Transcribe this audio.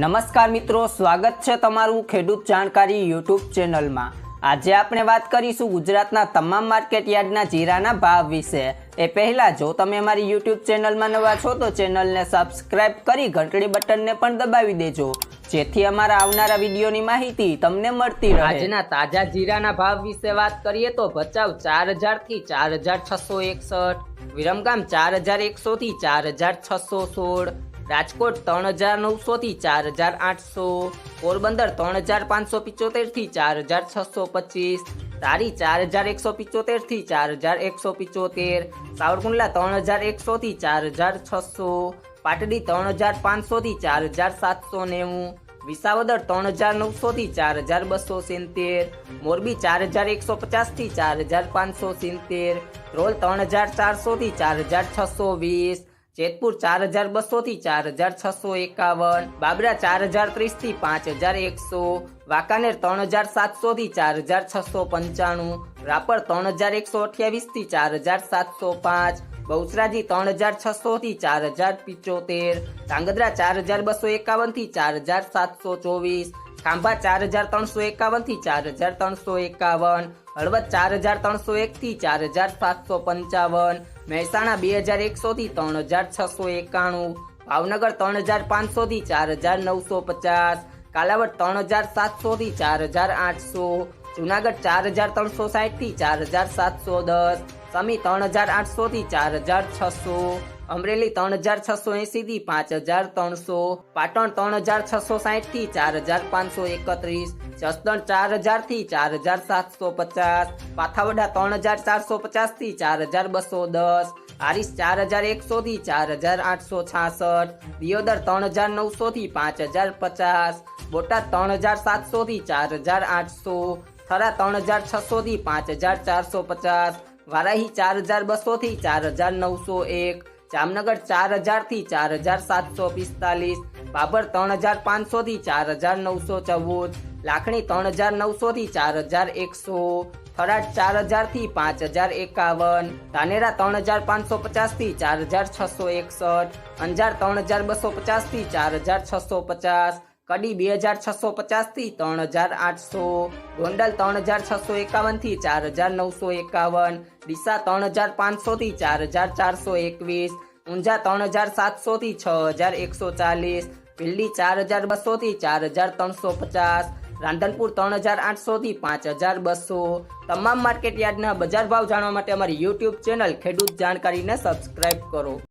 નમસ્કાર મિત્રો, સ્વાગત છે તમારું ખેડૂત જાણકારી યુટ્યુબ ચેનલમાં. આજે આપણે વાત કરીશું ગુજરાતના તમામ માર્કેટ યાર્ડના જીરાના ભાવ વિશે. એ પહેલાં, જો તમે અમારી યુટ્યુબ ચેનલમાં નવા છો, તો ચેનલને સબસ્ક્રાઇબ કરી ઘંટડી બટનને પણ દબાવી દેજો, જેથી અમારા આવનારા વિડીયોની માહિતી તમને મળતી રહે. આજના તાજા જીરાના ભાવ વિશે વાત કરીએ તો ભચાઉ ચાર હજારથી ચાર હજાર છસો એકસઠ, વિરમગામ ચાર હજાર એકસોથી ચાર હજાર છસો સોળ રાજકોટ ત્રણ હજાર નવસોથી ચાર હજાર આઠસો પોરબંદર ત્રણ હજાર પાંચસો પિચોતેરથી ચાર હજાર છસો પચીસ તારી ચાર હજાર એકસો પિચોતેરથી ચાર હજાર એકસો પિચોતેર સાવરકુંડલા ત્રણ હજાર એકસોથી ચાર હજાર છસો પાટડી ત્રણ હજાર પાંચસોથી ચાર હજાર સાતસો નેવું વિસાવદર ત્રણ હજાર નવસોથી ચાર હજાર બસો સિત્તેર મોરબી ચાર હજાર એકસો પચાસથી ચાર હજાર પાંચસો સિત્તેર રોલ ત્રણ હજાર ચારસોથી ચાર હજાર છસો વીસ જેતપુર ચાર હજાર બસોથી ચાર હજાર છસો એકાવન, બાબરા ચાર હજાર ત્રીસથી પાંચ હજાર એકસો, વાંકાનેર ત્રણ હજાર સાતસોથી ચાર હજાર છસો પંચાણું, રાપર ત્રણ હજાર એકસો અઠ્યાવીસથી ચાર હજાર સાતસો પાંચ બહુચરાજી ત્રણ હજાર છસોથી ચાર હજાર પિચોતેર, ધાંગધ્રા ચાર હજાર બસો એકાવનથી ચાર હજાર સાતસો ચોવીસ ખાંભા ચાર હજાર ત્રણસો એકાવનથી ચાર હજાર ત્રણસો એકાવન, હળવદ ચાર હજાર ત્રણસો એકથી ચાર હજાર સાતસો પંચાવન, મહેસાણા બે હજાર એકસોથી ત્રણ હજાર છસો એકાણું, ભાવનગર ત્રણ હજાર પાંચસોથી ચાર હજાર નવસો પચાસ, કાલાવડ ત્રણ હજાર સાતસોથી ચાર હજાર આઠસો, જુનાગઢ ચાર હજાર ત્રણસો સાઠથી ચાર હજાર સાતસો દસ સમી ત્રણ હજાર આઠસોથી ચાર હજાર છસો, અમરેલી ત્રણ હજાર છસો એંસીથી પાંચ હજાર ત્રણસો, પાટણ ત્રણ હજાર છસો સાહીઠથી ચાર હજાર પાંચસો એકત્રીસ, જસદણ ચાર હજારથી ચાર હજાર સાતસો પચાસ, પાથાવડા ત્રણ હજાર ચારસો પચાસથી ચાર હજાર બસો દસ હારીસ ચાર હજાર એકસોથી ચાર હજાર આઠસો છાસઠ, દિયોદર ત્રણ હજાર નવસોથી પાંચ હજાર પચાસ, બોટાદ ત્રણ હજાર સાતસોથી ચાર હજાર આઠસો, થરા ત્રણ હજાર છસોથી પાંચ હજાર ચારસો પચાસ વારાહી ચાર હજાર બસોથી ચાર હજાર નવસો એક, જામનગર ચાર હજારથી ચાર હજાર સાતસો પિસ્તાલીસ, બાબર ત્રણ હજાર પાંચસોથી ચાર હજાર નવસો ચૌદ, લાખણી ત્રણ હજાર નવસોથી ચાર હજાર એકસો, થરાદ ચાર હજારથી પાંચ હજાર એકાવન, ધાનેરા ત્રણ હજાર પાંચસો પચાસથી ચાર હજાર છસો એકસઠ, અંજાર ત્રણ હજાર બસો પચાસથી ચાર હજાર છસો પચાસ કડી બે હજાર છસો પચાસથી ત્રણ હજાર આઠસો, ગોંડલ ત્રણ હજાર છસો એકાવનથી ચાર હજાર નવસો એકાવન, ડીસા ત્રણ હજાર પાંચસોથી ચાર હજાર ચારસો એકવીસ, ઊંઝા ત્રણ હજાર સાતસોથી છ હજાર એકસો ચાલીસ ભીલડી ચાર હજાર બસોથી ચાર હજાર ત્રણસો પચાસ, રાંધનપુર ત્રણ હજાર આઠસોથી પાંચ હજાર બસો. તમામ માર્કેટ યાર્ડના બજાર ભાવ જાણવા માટે અમારી યુટ્યુબ ચેનલ ખેડૂત જાણકારીને સબસ્ક્રાઇબ કરો.